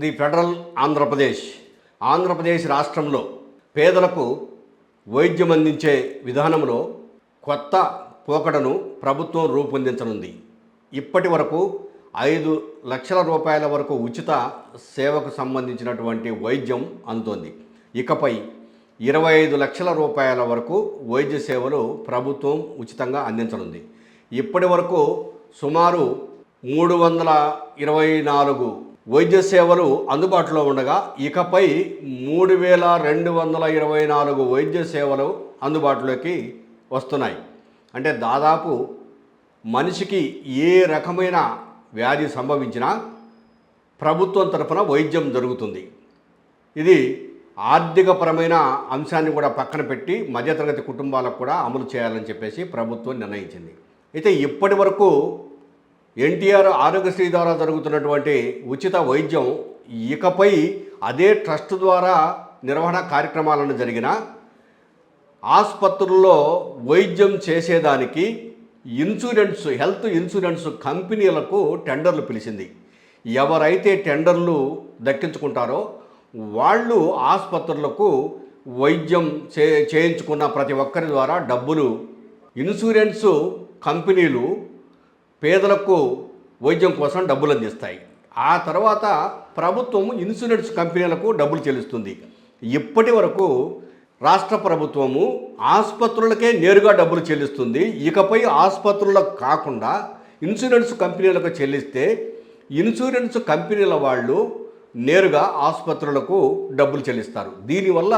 The federal Andhra Pradesh. Andhra Pradesh రాష్ట్రంలో పేదలకు వైద్యం అందించే విధానంలో కొత్త పోకడను ప్రభుత్వం రూపొందించనుంది. ఇప్పటి వరకు ఐదు లక్షల రూపాయల వరకు ఉచిత సేవకు సంబంధించినటువంటి వైద్యం అందుతోంది. ఇకపై ఇరవై ఐదు లక్షల రూపాయల వరకు వైద్య సేవలు ప్రభుత్వం ఉచితంగా అందించనుంది. ఇప్పటి వరకు సుమారు మూడు వందల ఇరవై నాలుగు వైద్య సేవలు అందుబాటులో ఉండగా ఇకపై మూడు వేల రెండు వందల ఇరవై నాలుగు వైద్య సేవలు అందుబాటులోకి వస్తున్నాయి. అంటే దాదాపు మనిషికి ఏ రకమైన వ్యాధి సంభవించినా ప్రభుత్వం తరఫున వైద్యం జరుగుతుంది. ఇది ఆర్థికపరమైన అంశాన్ని కూడా పక్కన పెట్టి మధ్యతరగతి కుటుంబాలకు కూడా అమలు చేయాలని చెప్పేసి ప్రభుత్వం నిర్ణయించింది. అయితే ఇప్పటి వరకు ఎన్టీఆర్ ఆరోగ్యశ్రీ ద్వారా జరుగుతున్నటువంటి ఉచిత వైద్యం ఇకపై అదే ట్రస్ట్ ద్వారా నిర్వహణ కార్యక్రమాలను జరిగిన ఆసుపత్రుల్లో వైద్యం చేసేదానికి ఇన్సూరెన్స్ హెల్త్ ఇన్సూరెన్స్ కంపెనీలకు టెండర్లు పిలిచింది. ఎవరైతే టెండర్లు దక్కించుకుంటారో వాళ్ళు ఆసుపత్రులకు వైద్యం చే చేయించుకున్న ప్రతి ఒక్కరి ద్వారా డబ్బులు ఇన్సూరెన్స్ కంపెనీలు పేదలకు వైద్యం కోసం డబ్బులు అందిస్తాయి. ఆ తర్వాత ప్రభుత్వం ఇన్సూరెన్స్ కంపెనీలకు డబ్బులు చెల్లిస్తుంది. ఇప్పటి వరకు రాష్ట్ర ప్రభుత్వము ఆసుపత్రులకే నేరుగా డబ్బులు చెల్లిస్తుంది. ఇకపై ఆసుపత్రులకు కాకుండా ఇన్సూరెన్స్ కంపెనీలకు చెల్లిస్తే ఇన్సూరెన్స్ కంపెనీల వాళ్ళు నేరుగా ఆసుపత్రులకు డబ్బులు చెల్లిస్తారు. దీనివల్ల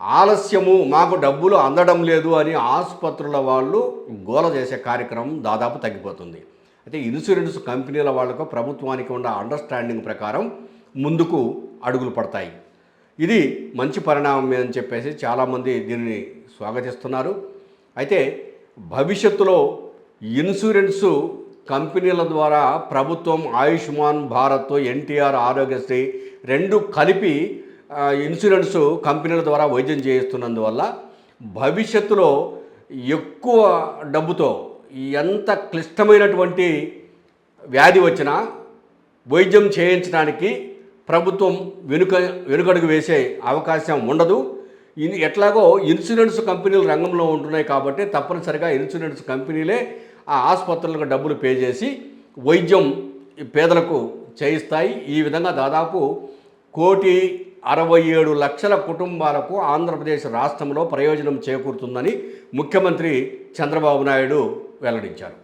ఆలస్యము మాకు డబ్బులు అందడం లేదు అని ఆసుపత్రుల వాళ్ళు గోల చేసే కార్యక్రమం దాదాపు తగ్గిపోతుంది. అయితే ఇన్సూరెన్స్ కంపెనీల వాళ్ళకు ప్రభుత్వానికి ఉన్న అండర్స్టాండింగ్ ప్రకారం ముందుకు అడుగులు పడతాయి. ఇది మంచి పరిణామం అని చెప్పేసి చాలామంది దీనిని స్వాగతిస్తున్నారు. అయితే భవిష్యత్తులో ఇన్సూరెన్సు కంపెనీల ద్వారా ప్రభుత్వం ఆయుష్మాన్ భారత్ ఎన్టీఆర్ ఆరోగ్యశ్రీ రెండు కలిపి ఇన్సూరెన్స్ కంపెనీల ద్వారా వైద్యం చేయిస్తున్నందువల్ల భవిష్యత్తులో ఎక్కువ డబ్బుతో ఎంత క్లిష్టమైనటువంటి వ్యాధి వచ్చినా వైద్యం చేయించడానికి ప్రభుత్వం వెనుక వెనుకడుగు వేసే అవకాశం ఉండదు. ఎట్లాగో ఇన్సూరెన్స్ కంపెనీలు రంగంలో ఉంటున్నాయి కాబట్టి తప్పనిసరిగా ఇన్సూరెన్స్ కంపెనీలే ఆ ఆసుపత్రులకు డబ్బులు పే చేసి వైద్యం పేదలకు చేయిస్తాయి. ఈ విధంగా దాదాపు కోటి అరవై ఏడు లక్షల కుటుంబాలకు ఆంధ్రప్రదేశ్ రాష్ట్రంలో ప్రయోజనం చేకూరుతుందని ముఖ్యమంత్రి చంద్రబాబు నాయుడు వెల్లడించారు.